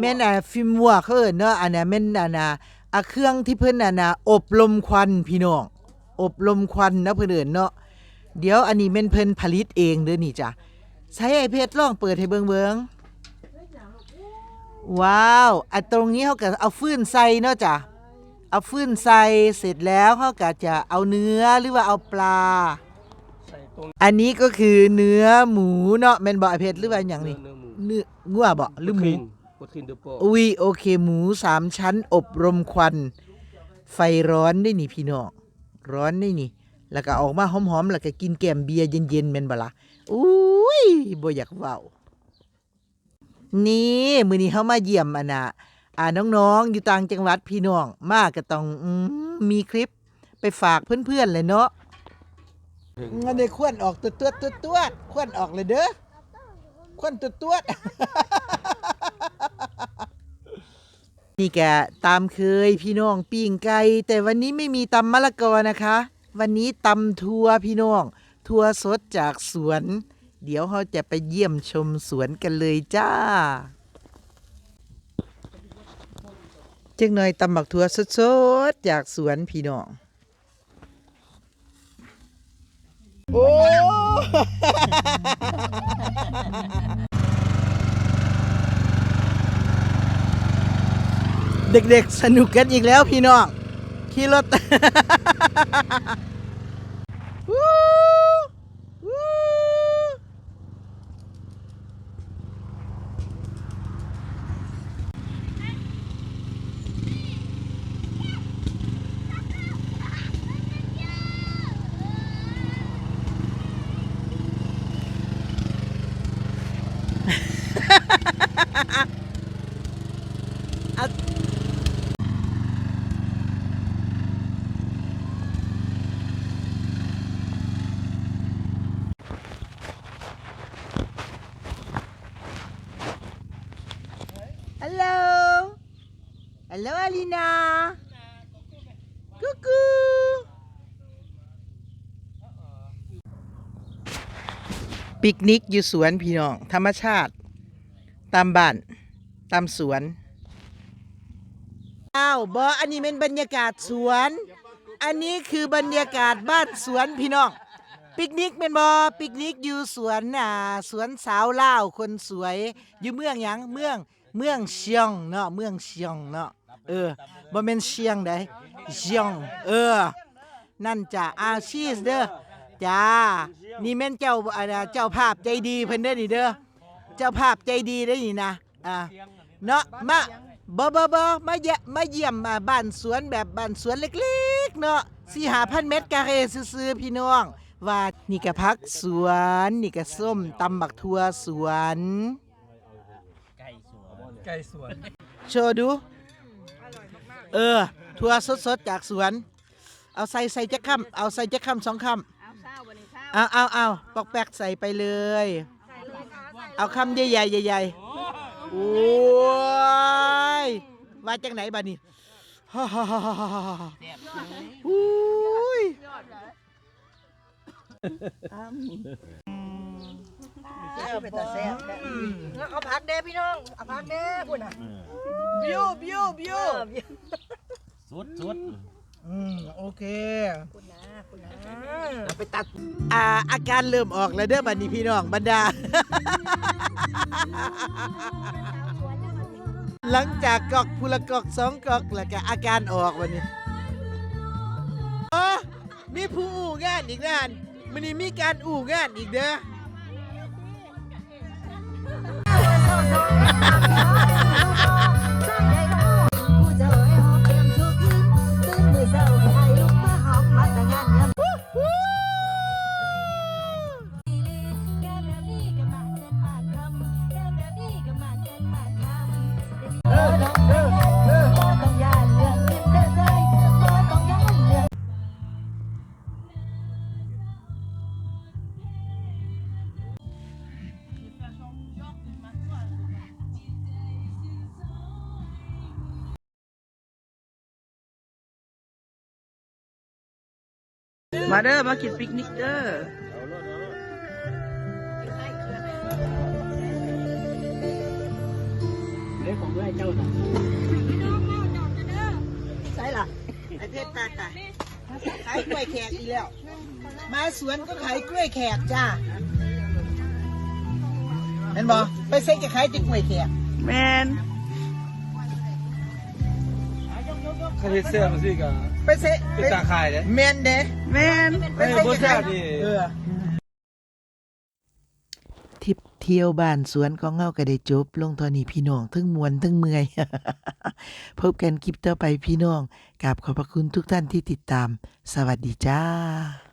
แม่นอะฟิล์มวัวเขาเอิ้นเนาะอันน่ะแม่นอันน่ะอะเครื่องที่เพิ่นอันน่ะอบลมควันพี่น้องอบลมควันนะเพิ่นเอิ้นเนาะเดี๋ยวอันนี้แม่นเพิ่นผลิตเองเด้อนี่จ้ะใช้ไอ้เพชรลองเปิดให้เบิ่งเบิ่งว้าวอันตรงนี้เขาก็เอาฟืนใส่เนาะจ้ะเอาฟืนใส่เสร็จแล้วเขาก็จะเอาเนื้อหรือว่าเอาปลาใส่ตรงอันนี้ก็คือเนื้อหมูเนาะแม่นบ่ไอ้เพชรหรือว่าหยังนี่เนื้อหมูเนื้องัวบ่หรือหมูโปรตีนเด อุ้ยโอเค หมูสามชั้น อบรมควัน ไฟร้อนได้นี่พี่น้องร้อนได้นี่ แล้วก็ออกมาหอมๆแล้วก็กินแกมเบียร์เย็นๆแม่นบ่ละอุ้ยบ่อยากเว้านี่มื้อนี้เฮามาเยี่ยมอันน่ะอ่าน้องๆ อยู่ต่างจังหวัดพี่น้อง มาก็ต้องอืมมีคลิปไปฝากเพื่อนๆเลยเนาะงั้นได้ควนออกตัวตัวตัวตัวควนออกเลยเด้อควนตัวตัว นี่แกตามเคยพี่น้องปิ้งไก่แต่วันนี้ไม่มีตำมะละกอนะคะ วันนี้ตำทัวพี่น้อง ทัวสดจากสวน เดี๋ยวเราจะไปเยี่ยมชมสวนกันเลยจ้าจังหน่อยตำบักทัวสดๆจากสวนพี่น้อง โอ้ เด็กๆ สนุกกันอีกแล้วพี่น้อง ขี่รถวู้วู้ฮัลโหลฮัลโหลอา ลีนากุ๊กกูปิกนิกอยู่สวนพี่น้อง ธรรมชาติ ตามบ้าน ตามสวนอ้าวบออันนี้เป็นบรรยากาศสวน อันนี้คือบรรยากาศบ้านสวนพี่น้อง ปิกนิกเป็นบอปิกนิกอยู่สวนอ่าสวนสาวเล่าวคนสวย อยู่เมืองหยังเมือง เมืองเชียงเนาะเมืองเชียงเนาะเออบ่แม่นเชียงใดเชียงเออ นั่นจ้ะอาชีสเด้อจ้านี่แม่นเจ้าอ่าเจ้าภาพใจดีเพิ่นเด้อนี่เด้อเจ้าภาพใจดีได้อนี่นะอ่าเนาะมาบ่บ่บ่มาเยี่ยมาเยี่ยมมาบ้านสวนแบบบ้านสวนเล็กๆเนาะสี่หาพันเมตรกะเรซื่อๆพี่น้องว่านี่ก็พักสวน นี่ก็ส้มตำบักทั่วสวน ไก่สวน โชว์ดู เออ ทั่วสดๆ จากสวน เอาใส่ใส่จักคำเอาใส่จักคำสองคำเอาเศร้าวันนี้เศร้าเอาเอาเอาปอกแปกใส่ไปเลยเอาคำใหญ่ๆใหญ่ๆโอ้ยว่าจังไหนบ้านี่ฮ่าฮ่าฮ่าฮ่าฮ่าฮ่าอุ้ยแซ่บเป็นตาแซ่บเอาพักเด้พี่น้อง เอาพักเด้พุ่นอะบิวบิวบิวสุดสุดอืมโอเคคุณนะคุณนะไปตัดอ่าอาการเริ่มออกแล้วเด้อบัดนี้พี่น้องบรรดา หลังจากกอกพุละกอกสองกอกแล้วก็อาการออกวันนี้อ๋อมีผู้อู่งานอีกงานมันนี้มีการอู่งานอีกเด้อ ผู้ มาเด้อมากินปิกนิกเด้อเรื่องของเรื่องเจ้าน่ะใช่ล่ะไอเพชรตาตาขายกล้วยแขกอีกแล้ว มาสวนก็ขายกล้วยแขกจ้าเห็นบ่ไปเซ็กจะขายจิกล้วยแขกแมน คาเฟ่เสื้อมาสิกับไปเซ็กเป็นตาขายเลยแมนเด้แมนไปเซ็กจะขายเออบ่แซ่บนี่เออทิปเที่ยวบ้านสวนของเงาก็ได้จบ ลงตอนนี้พี่น้องทั้งมวนทั้งเมื่อย พบกันคลิปต่อไปพี่น้องกราบขอบพระคุณทุกท่านที่ติดตาม สวัสดีจ้า